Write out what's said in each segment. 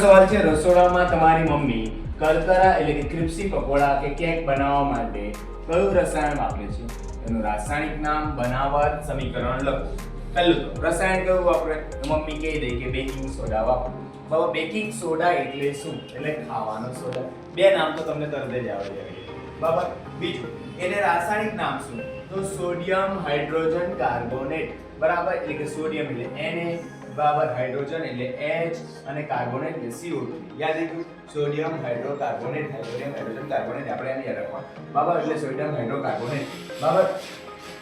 સવાલ છે, રસોડામાં તમારી મમ્મી કરકરા એટલે કે ક્રિપ્સી પકોડા કે કેક બનાવવા માટે કયું રસાયણ વાપરે છે? એનું રાસાયણિક નામ બનાવટ સમીકરણ લખો. પહેલું તો, રસાયણ કયું વાપરે? મમ્મી કહી દે કે બેકિંગ સોડા વાપરો. બાબા બેકિંગ સોડા એટલે શું? એટલે ખાવાનો સોડા બે નામ તો તમને તરત જ આવડી બરાબર બીજું, એને રાસાયણિક નામ શું? તો સોડિયમ હાઇડ્રોજન કાર્બોનેટ બરાબર? એટલે કે સોડિયમ એટલે Na બરાબર હાઇડ્રોજન એટલે H અને કાર્બોનેટ એટલે CO2 યાદ રાખ્યું sodium hydrocarbonate, hydrogen hydrogen, carbonate, આપણે એને યાદ રાખવાનું. બરાબર એટલે સોડિયમ હાઇડ્રોકાર્બોનેટ. બરાબર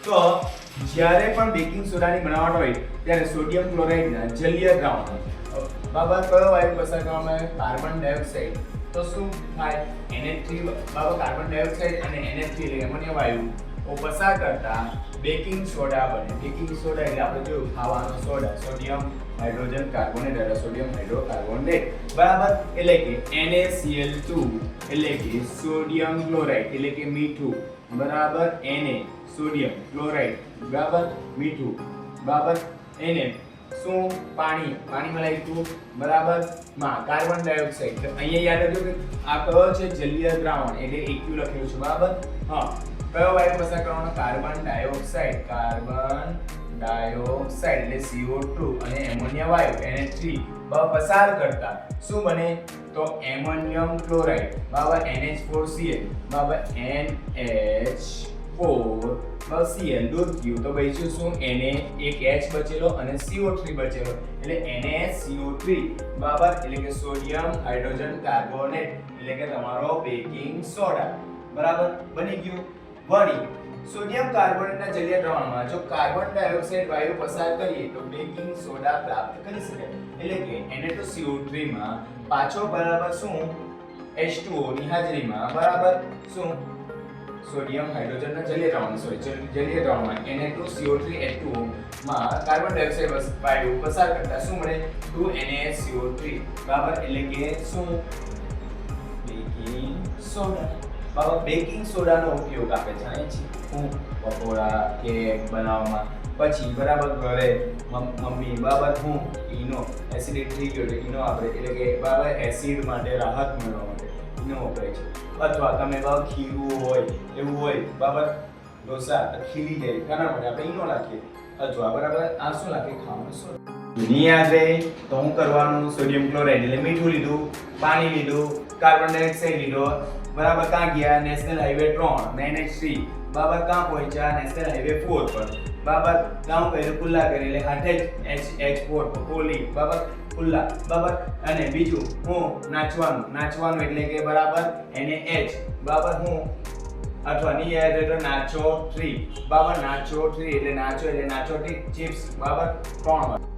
તો જ્યારે પણ બેકિંગ સોડાની બનાવટ હોય, ત્યારે સોડિયમ ક્લોરાઇડના જલીય દ્રાવણ બાબા, કયો વાયુ પસાર કરવામાં આવે? Carbon dioxide. તો શું થાય? NH3 બાબા, કાર્બન ડાયોક્સાઇડ અને NH3 એટલે એમોનિયા વાયુ. પસાર કરતા બેકિંગ સોડા બને. બેકિંગ સોડા એટલે આપણે જોયું ખાવાનો સોડા સોડિયમ હાઇડ્રોજન કાર્બોનેટ એટલે સોડિયમ હાઇડ્રોકાર્બોનેટ બરાબર? એટલે કે NaCl2 એટલે કે સોડિયમ ક્લોરાઇડ એટલે કે મીઠું. બરાબર? Na સોડિયમ ક્લોરાઇડ બરાબર? મીઠું. બરાબર? Na શું? પાણી. પાણીમાં લાગ્યું બરાબર? માં કાર્બન ડાયોક્સાઇડ અહીંયા યાદ રાખજો કે આ કયો છે? જલીય દ્રાવણ. એટલે એક્યુ લખેલું છે. બરાબર? હા. કયો વાયુ પસાર કરવાનો? Carbon dioxide. કાર્બન ડાયોક્સાઇડ એટલે CO2 અને એમોનિયા વાયુ NH3 થ્રી પસાર કરતા. શું બને? તો એમોનિયમ ક્લોરાઇડ. બરાબર NH4Cl બરાબર NH4 બસ સીએલ દૂર થયું. તો બચ્યું શું એને એક H બચેલો અને CO3 બચેલો. એટલે NaCO3 બરાબર એટલે કે સોડિયમ, હાઇડ્રોજન, કાર્બોનેટ. એટલે કે તમારો બેકિંગ સોડા. બરાબર? બની ગયું? વળી, સોડિયમ કાર્બોનેટના જલીય દ્રાવણમાં જો કાર્બન ડાયોક્સાઇડ વાયુ પસાર કરીએ તો બેકિંગ સોડા પ્રાપ્ત કરી શકાય એટલે કે Na2CO3 માં પાછો બરાબર શું? H2O ની હાજરીમાં બરાબર શું? સોડિયમ હાઇડ્રોજનના જલીય દ્રાવણ સોરી જલીય દ્રાવણમાં Na2CO3H2O માં કાર્બન ડાયોક્સાઇડ વાયુ પસાર કરતા શું મળે? 2NaCO3 બરાબર? એટલે કે શું? Baking soda. બાબા બેકિંગ સોડાનો ઉપયોગ આપણે જાણીએ છીએ હું પકોડા કેક બનાવવામાં પછી બરાબર ઘરે મમ્મી બરાબર હું ઈનો એસિડિટ થઈ ગયો એટલે ઈનો આપણે એટલે કે બરાબર એસિડ માટે રાહત મેળવવા માટે ઈનો વપરાય છે. અથવા તમે બાબા ખીરું હોય, એવું હોય બરાબર ઢોસા ખીલી જાય કારણ માટે આપણે ઈનો નાખીએ અથવા બરાબર આ શું નાખીએ ખાવાનું સોડા ની યાદ તો હું કરવાનું? સોડિયમ ક્લોરાઇડ એટલે મીઠું લીધું, પાણી લીધું કાર્બન ડાયોક્સાઇડ લીધો. બરાબર ક્યાં ગયા? નેશનલ હાઈવે ત્રણ NH3 બરાબર ક્યાં પહોંચ્યા? નેશનલ હાઈવે ફોર પર. બરાબર કાં કર્યું? ખુલ્લા કરી એટલે હાથે જ એચ એચ ફોર પોલી બરાબર ખુલ્લા બરાબર અને બીજું હું નાચવાનું નાચવાનું એટલે કે બરાબર એને એચ બરાબર હું અથવા ની યાદ એટલે નાચો ટ્રી બરાબર? નાચો ટ્રી એટલે નાચો એટલે નાચો ટ્રી ચિપ્સ બરાબર? ત્રણ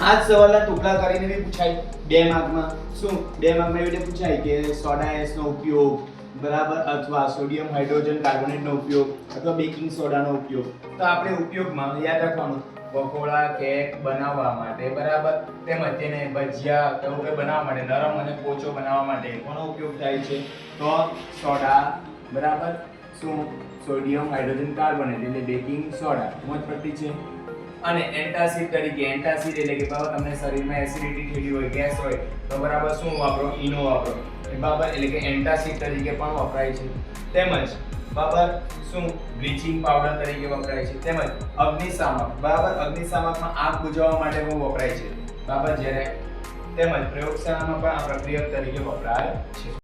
આ જ સવાલના ટુકડા કરીને બી પૂછાય. બે માર્કમાં. શું? બે માર્કમાં એવી રીતે પૂછાય કે સોડા એસનો ઉપયોગ, બરાબર? અથવા સોડિયમ હાઇડ્રોજન કાર્બોનેટનો ઉપયોગ, અથવા બેકિંગ સોડાનો ઉપયોગ. તો આપણે ઉપયોગમાં યાદ રાખવાનું. પકોડા, કેક બનાવવા માટે, બરાબર? તેમજ તેને ભજીયા કંઈ બનાવવા માટે, નરમ અને પોચો બનાવવા માટે કોનો ઉપયોગ થાય છે? તો સોડા બરાબર? શું? સોડિયમ, હાઇડ્રોજન, કાર્બન એટલે બેકિંગ સોડા. મોજ પડતી છે. અને એન્ટાસિડ તરીકે, એન્ટાસિડ એટલે કે બાબા તમને શરીરમાં એસિડિટી થયેલી હોય, ગેસ હોય, તો બરાબર શું વાપરો? ઈનો વાપરો. એ બરાબર એટલે કે એન્ટાસિડ તરીકે પણ વપરાય છે. તેમજ બાબર શું? બ્લીચિંગ પાવડર તરીકે વપરાય છે. તેમજ અગ્નિશામક, બરાબર? અગ્નિશામકમાં આગ બુજાવવા માટે પણ વપરાય છે. બાબર જ્યારે તેમજ પ્રયોગશાળામાં પણ આ પ્રક્રિયા તરીકે વપરાય છે.